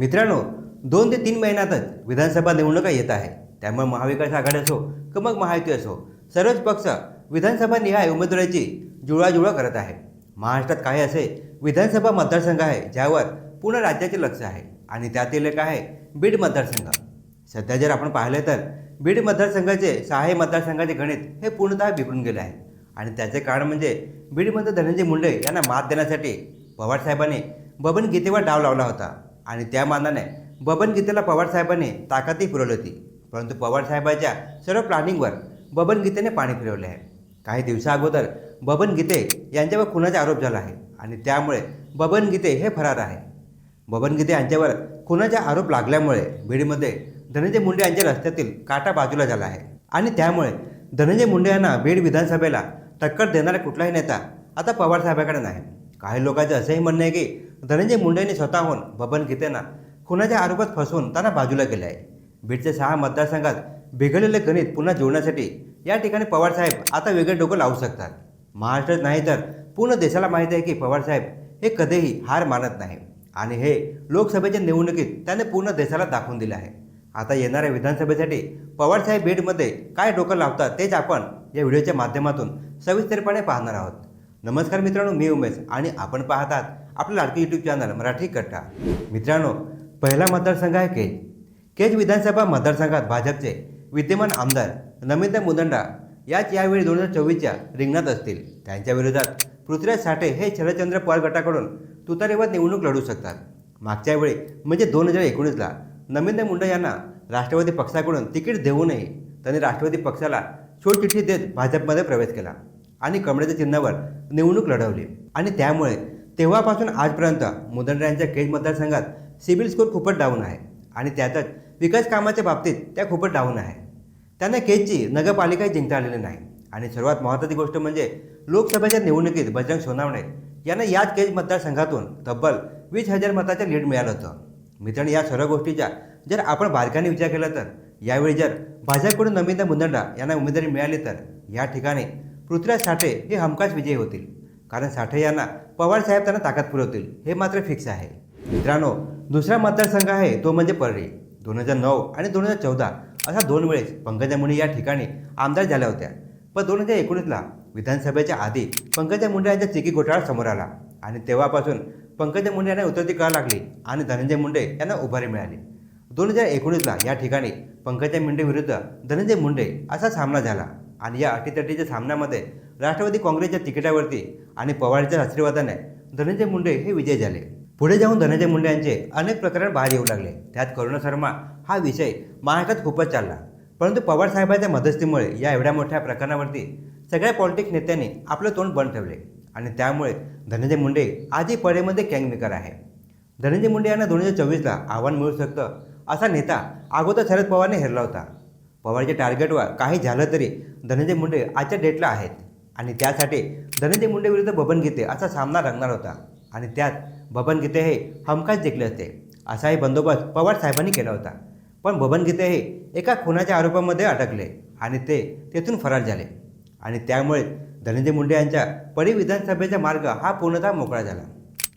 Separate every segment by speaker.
Speaker 1: मित्रांनो दोन ते तीन महिन्यातच विधानसभा निवडणुका येत आहे त्यामुळे महाविकास आघाडी असो की मग महायुती असो सर्वच पक्ष विधानसभा निहाय उमेदवाराची जुळवाजुळवा करत आहे. महाराष्ट्रात काही असे विधानसभा मतदारसंघ आहे ज्यावर पूर्ण राज्याचे लक्ष आहे आणि त्यातील एक आहे बीड मतदारसंघ. सध्या जर आपण पाहिलं तर बीड मतदारसंघाचे सहाय्य मतदारसंघाचे गणित हे पूर्णतः बिघडून गेले आहे. आणि त्याचे कारण म्हणजे बीडमध्ये धनंजय मुंडे यांना मात देण्यासाठी पवारसाहेबांनी बबन गीतेवर डाव लावला होता. आणि त्या मानाने बबन गीतेला पवारसाहेबांनी ताकदही पुरवली होती. परंतु पवारसाहेबांच्या सर्व प्लॅनिंगवर बबन गीतेने पाणी फिरवले आहे. काही दिवसाअगोदर बबन गीते यांच्यावर खुनाचा आरोप झाला आहे आणि त्यामुळे बबन गीते हे फरार आहे. बबन गीते यांच्यावर खुनाचा आरोप लागल्यामुळे बीडमध्ये धनंजय मुंडे यांच्या रस्त्यातील काटा बाजूला झाला आहे. आणि त्यामुळे धनंजय मुंडे यांना बीड विधानसभेला टक्कर देणारा कुठलाही नेता आता पवारसाहेबाकडे नाही. काही लोकांचं असंही म्हणणं आहे की धनंजय मुंडेंनी स्वतःहून बबन गीतेंना खुनाच्या आरोपात फसवून त्यांना बाजूला केले आहे बीडच्या सहा मतदारसंघात बिघडलेले गणित पुन्हा जोडण्यासाठी या ठिकाणी पवारसाहेब आता वेगळे डोकं लावू शकतात. महाराष्ट्रात नाही तर पूर्ण देशाला माहीत आहे की पवारसाहेब हे कधीही हार मानत नाही. आणि हे लोकसभेच्या निवडणुकीत त्याने पूर्ण देशाला दाखवून दिलं आहे. आता येणाऱ्या विधानसभेसाठी पवारसाहेब बीडमध्ये काय डोकं लावतात तेच आपण या व्हिडिओच्या माध्यमातून सविस्तरपणे पाहणार आहोत. नमस्कार मित्रांनो मी उमेश आणि आपण पाहतात आपलं लाडकी यूट्यूब चॅनल मराठी कट्टा. मित्रांनो पहिला मतदारसंघ आहे केज केज विधानसभा मतदारसंघात भाजपचे विद्यमान आमदार नमिंद मुदंडा याच यावेळी दोन हजार चोवीसच्या रिंगणात असतील. त्यांच्या विरोधात पृथ्वीराज साठे हे शरदचंद्र पवार गटाकडून तुतारीवर निवडणूक लढू शकतात. मागच्या वेळी म्हणजे दोन हजार एकोणीसला नमिंद मुंडे यांना राष्ट्रवादी पक्षाकडून तिकीट देऊ नये. त्यांनी राष्ट्रवादी पक्षाला छोटचिठ्ठी देत भाजपमध्ये प्रवेश केला. आणि कमळाच्या चिन्हावर निवडणूक लढवली. आणि त्यामुळे तेव्हापासून आजपर्यंत मुदंडा यांच्या केज मतदारसंघात सिबिल स्कोर खूपच डाऊन आहे. आणि त्यातच विकास कामाच्या बाबतीत त्या खूपच डाऊन आहे. त्यांना केजची नगरपालिकाही जिंकता आलेली नाही. आणि सर्वात महत्त्वाची गोष्ट म्हणजे लोकसभेच्या निवडणुकीत बजरंग सोनावणे यांना याच केज मतदारसंघातून तब्बल वीस हजार मताचं लीड मिळालं होतं. मित्रांनो या सर्व गोष्टीचा जर आपण बारकाने विचार केला तर यावेळी जर भाजपकडून नमिता मुंदंडा यांना उमेदवारी मिळाली तर या ठिकाणी पृथ्वीराज साठे हे हमखास विजयी होतील. कारण साठे यांना पवारसाहेब त्यांना ताकद पुरवतील हे मात्र फिक्स आहे. मित्रांनो दुसरा मतदारसंघ आहे तो म्हणजे परळी. दोन हजार नऊ आणि दोन हजार चौदा अशा दोन वेळेस पंकजा मुंडे या ठिकाणी आमदार झाल्या होत्या. पण दोन हजार एकोणीसला विधानसभेच्या आधी पंकजा मुंडे यांचा चिकी घोटाळा समोर आला आणि तेव्हापासून पंकजा मुंडे यांना उतरती करावी लागली आणि धनंजय मुंडे यांना उभारी मिळाली. दोन हजार एकोणीसला या ठिकाणी पंकजा मुंडे विरुद्ध धनंजय मुंडे असा सामना झाला. आणि या अटीतटीच्या सामन्यामध्ये राष्ट्रवादी काँग्रेसच्या तिकिटावरती आणि पवारच्या आशीर्वादाने धनंजय मुंडे हे विजय झाले. पुढे जाऊन धनंजय मुंडे यांचे अनेक प्रकरण बाहेर येऊ लागले. त्यात करुणा शर्मा हा विषय महाराष्ट्रात खूपच चालला. परंतु पवार साहेबांच्या मदतीमुळे या एवढ्या मोठ्या प्रकरणावरती सगळ्या पॉलिटिक्स नेत्यांनी आपलं तोंड बंद ठेवले आणि त्यामुळे धनंजय मुंडे आजही पडेमध्ये कँगमेकर आहे. धनंजय मुंडे यांना दोन हजार चोवीसला आव्हान मिळू शकतं असा नेता अगोदर शरद पवारने हेरला होता. पवारच्या टार्गेटवर काही झालं तरी धनंजय मुंडे आजच्या डेटला आहेत. आणि त्यासाठी धनंजय मुंडे विरुद्ध बबन गीते असा सामना रंगणार होता. आणि त्यात बबन गीते हे हमखास जिंकले होते. असाही बंदोबस्त पवार साहेबांनी केला होता. पण बबन गीते हे एका खुनाच्या आरोपामध्ये अटकले आणि ते तेथून फरार झाले. आणि त्यामुळे धनंजय मुंडे यांच्या परी विधानसभेचा मार्ग हा पूर्णतः मोकळा झाला.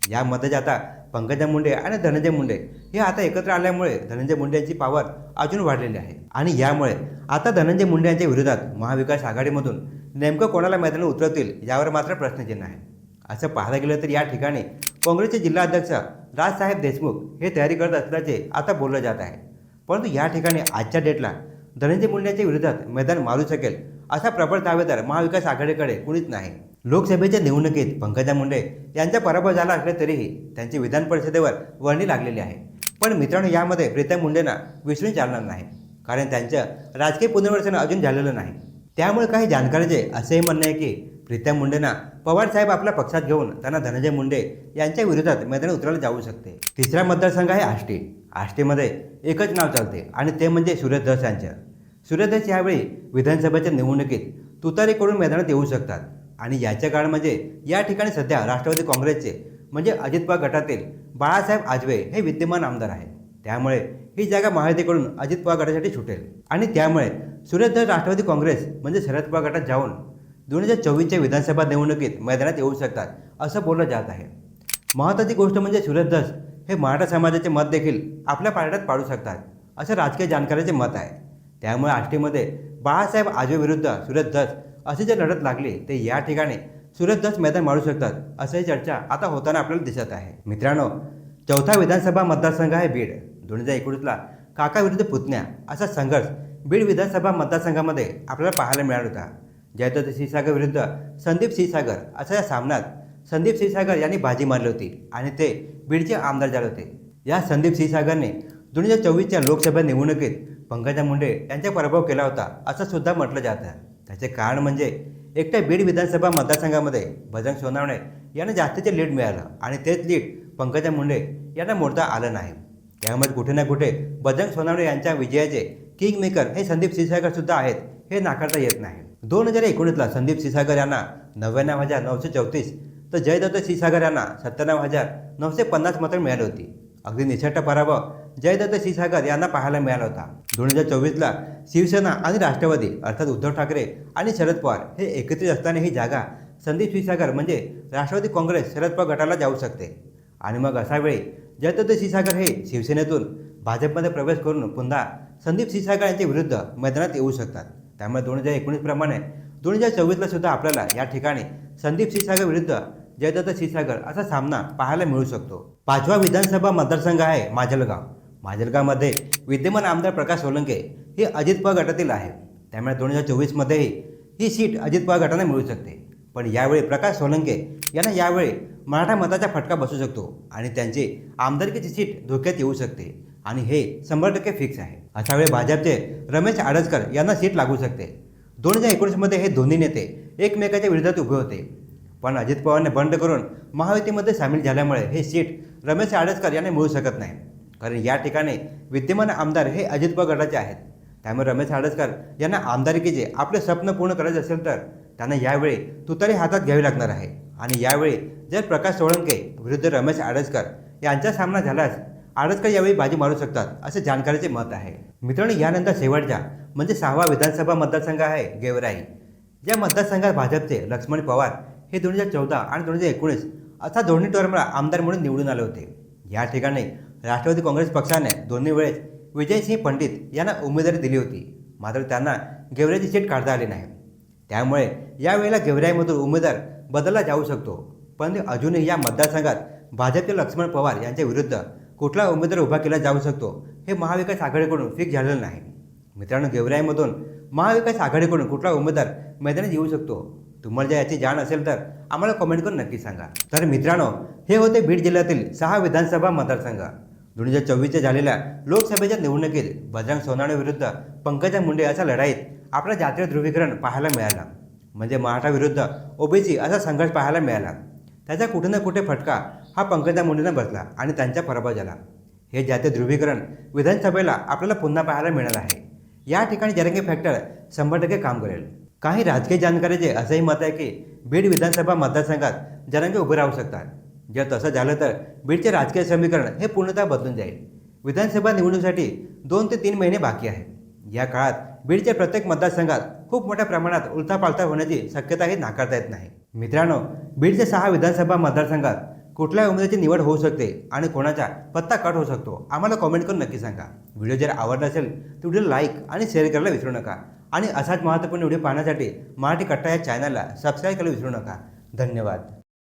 Speaker 1: यामध्येच आता पंकजा मुंडे आणि धनंजय मुंडे हे आता एकत्र आल्यामुळे धनंजय मुंडे यांची पावर अजून वाढलेली आहे. आणि यामुळे आता धनंजय मुंडे यांच्या विरोधात महाविकास आघाडीमधून नेमकं कोणाला मैदानात उतरवतील यावर मात्र प्रश्नचिन्ह आहे. असं पाहायला गेलं तर या ठिकाणी काँग्रेसचे जिल्हाध्यक्ष राजसाहेब देशमुख हे तयारी करत असल्याचे आता बोललं जात आहे. परंतु या ठिकाणी आजच्या डेटला धनंजय मुंडे यांच्या विरोधात मैदान मारू शकेल असा प्रबळ दावेदार महाविकास आघाडीकडे कुणीच नाही. लोकसभेच्या निवडणुकीत पंकजा मुंडे यांचा पराभव झाला असला तरीही त्यांची विधान परिषदेवर वर्णी लागलेली आहे. पण मित्रांनो यामध्ये प्रीतम मुंडेंना विसरून चालणार नाही. कारण त्यांचं राजकीय पुनर्वसन अजून झालेलं नाही. त्यामुळे काही जाणकारांचे असेही म्हणणे आहे की प्रीतम मुंडेंना पवारसाहेब आपल्या पक्षात घेऊन त्यांना धनंजय मुंडे यांच्या विरोधात मैदानात उतरायला जाऊ शकते. तिसरा मतदारसंघ आहे आष्टी. आष्टीमध्ये एकच नाव चालते आणि ते म्हणजे सुरेश धस यांचं सूर्यदास यावेळी विधानसभेच्या निवडणुकीत तुतारीकडून मैदानात येऊ शकतात. आणि याचे कारण म्हणजे या ठिकाणी सध्या राष्ट्रवादी काँग्रेसचे म्हणजे अजित पवार गटातील बाळासाहेब आजवे हे विद्यमान आमदार आहेत. त्यामुळे ही जागा महायुतीकडून अजित पवार गटासाठी सुटेल. आणि त्यामुळे सूर्यदास राष्ट्रवादी काँग्रेस म्हणजे शरद पवार गटात जाऊन दोन हजार चोवीसच्या विधानसभा निवडणुकीत मैदानात येऊ शकतात असं बोललं जात आहे. महत्त्वाची गोष्ट म्हणजे सुरेश हे मराठा समाजाचे मत देखील आपल्या पार्ट्यात पाडू शकतात असं राजकीय जाणकाराचे मत आहे. त्यामुळे आष्टीमध्ये बाळासाहेब आजवे विरुद्ध सुरत अशी जर लढत लागली तर या ठिकाणी सुरत दस मैदान मारू शकतात असंही चर्चा आता होताना आपल्याला दिसत आहे. मित्रांनो चौथा विधानसभा मतदारसंघ आहे बीड. दोन हजार एकोणीसला काका विरुद्ध पुतण्या असा संघर्ष बीड विधानसभा मतदारसंघामध्ये आपल्याला पाहायला मिळाला होता. जयदत्त क्षीरसागर विरुद्ध संदीप सिंहसागर असा या सामन्यात संदीप सिंहसागर यांनी बाजी मारली होती आणि ते बीडचे आमदार झाले होते. या संदीप सिंहसागरने दोन हजार चोवीसच्या लोकसभा निवडणुकीत पंकजा मुंडे यांचा पराभव केला होता असं सुद्धा म्हटलं जातं. त्याचे कारण म्हणजे एकट्या बीड विधानसभा मतदारसंघामध्ये बजरंग सोनावणे यांना जास्तीचे लीड मिळालं आणि तेच लीड पंकजा मुंडे यांना मोडता आलं नाही. त्यामुळे कुठे ना कुठे बजरंग सोनावणे यांच्या विजयाचे किंग मेकर हे संदीप क्षीरसागर सुद्धा आहेत हे नाकारता येत नाही. दोन हजार एकोणीसला संदीप क्षीरसागर यांना नव्याण्णव हजार नऊशे चौतीस तर जयदत्त क्षीरसागर यांना सत्त्याण्णव हजार नऊशे पन्नास मतं मिळाली होती. अगदी निसट पराभव जयदत्त क्षीरसागर यांना पाहायला मिळाला होता. दोन हजार चोवीसला शिवसेना आणि राष्ट्रवादी अर्थात उद्धव ठाकरे आणि शरद पवार हे एकत्रित असताना ही जागा संदीप क्षीरसागर म्हणजे राष्ट्रवादी काँग्रेस शरद पवार गटाला जाऊ शकते. आणि मग अशा वेळी जयदत्त क्षीरसागर हे शिवसेनेतून भाजपमध्ये प्रवेश करून पुन्हा संदीप क्षीरसागर यांच्या विरुद्ध मैदानात येऊ शकतात. त्यामुळे दोन हजार एकोणीसप्रमाणे दोन हजार चोवीसला सुद्धा आपल्याला या ठिकाणी संदीप क्षीरसागर विरुद्ध जयदत्त क्षीरसागर असा सामना पाहायला मिळू शकतो. पाचवा विधानसभा मतदारसंघ आहे माजलगाव. माजलगावमध्ये विद्यमान आमदार प्रकाश सोलंके हे अजित पवार गटातील आहे त्यामुळे दोन हजार चोवीसमध्येही ही सीट अजित पवार गटाने मिळू शकते. पण यावेळी प्रकाश सोलंके यांना यावेळी मराठा मताचा फटका बसू शकतो आणि त्यांची आमदारकीची सीट धोक्यात येऊ शकते आणि हे शंभर टक्के फिक्स आहे. अशा वेळी भाजपचे रमेश आडसकर यांना सीट लागू शकते. दोन हजार एकोणीसमध्ये हे दोन्ही नेते एकमेकाच्या विरोधात उभे होते. पण अजित पवारने बंड करून महायुतीमध्ये सामील झाल्यामुळे हे सीट रमेश आडसकर यांना मिळू शकत नाही. कारण या ठिकाणी विद्यमान आमदार हे अजित गटाचे आहेत. त्यामुळे रमेश आडसकर यांना आमदारकीचे आपले स्वप्न पूर्ण करायचे असेल तर त्यांना यावेळी तुतारी हातात घ्यावी लागणार आहे. आणि यावेळी जर प्रकाश सोळंके विरुद्ध रमेश आडसकर यांचा सामना झाल्यास आडसकर यावेळी बाजी मारू शकतात असे जाणकारीचे मत आहे. मित्रांनो यानंतर शेवटच्या म्हणजे सहावा विधानसभा मतदारसंघ आहे गेवराई. या मतदारसंघात भाजपचे लक्ष्मण पवार हे दोन हजार चौदा आणि दोन हजार एकोणीस असा दोन्ही टर्मला आमदार म्हणून निवडून आले होते. या ठिकाणी राष्ट्रवादी काँग्रेस पक्षाने दोन्ही वेळेस विजयसिंह पंडित यांना उमेदवारी दिली होती. मात्र त्यांना गेवऱ्याची सीट काढता आली नाही. त्यामुळे यावेळेला गेवराईमधून उमेदवार बदलला जाऊ शकतो. पण अजूनही या मतदारसंघात भाजपचे लक्ष्मण पवार यांच्या विरुद्ध कुठला उमेदवार उभा केला जाऊ शकतो हे महाविकास आघाडीकडून फिक्स झालेलं नाही. मित्रांनो गेवराईमधून महाविकास आघाडीकडून कुठला उमेदवार मैदानात येऊ शकतो तुम्हाला जर याची जाण असेल तर आम्हाला कमेंट करून नक्की सांगा. तर मित्रांनो हे होते बीड जिल्ह्यातील सहा विधानसभा मतदारसंघ. दोन हजार चोवीसच्या झालेल्या लोकसभेच्या निवडणुकीत बजरंग सोनावणे विरुद्ध पंकजा मुंडे अशा लढाईत आपला जातीय ध्रुवीकरण पाहायला मिळाला. म्हणजे मराठा विरुद्ध ओबीसी असा संघर्ष पाहायला मिळाला. त्याचा कुठे ना कुठे फटका हा पंकजा मुंडेंना बसला आणि त्यांचा पराभव झाला. हे जातीय ध्रुवीकरण विधानसभेला आपल्याला पुन्हा पाहायला मिळालं आहे. या ठिकाणी जरंगे फॅक्टर शंभर टक्के काम करेल. काही राजकीय जाणकारीचे असंही मत आहे की बीड विधानसभा मतदारसंघात जरंगे उभे राहू शकतात. जर तसं झालं तर बीडचे राजकीय समीकरण हे पूर्णतः बदलून जाईल. विधानसभा निवडणुकीसाठी दोन ते तीन महिने बाकी आहे या काळात बीडच्या प्रत्येक मतदारसंघात खूप मोठ्या प्रमाणात उलथापालथा होण्याची शक्यताही नाकारता येत नाही. मित्रांनो बीडच्या सहा विधानसभा मतदारसंघात कुठल्या उमेदवाराची निवड होऊ शकते आणि कोणाचा पत्ता कट होऊ शकतो आम्हाला कॉमेंट करून नक्की सांगा. व्हिडिओ जर आवडला असेल तर व्हिडिओ लाईक आणि शेअर करायला विसरू नका. आणि असाच महत्त्वपूर्ण व्हिडिओ पाहण्यासाठी मराठी कट्टा या चॅनलला सबस्क्राईब करायला विसरू नका. धन्यवाद.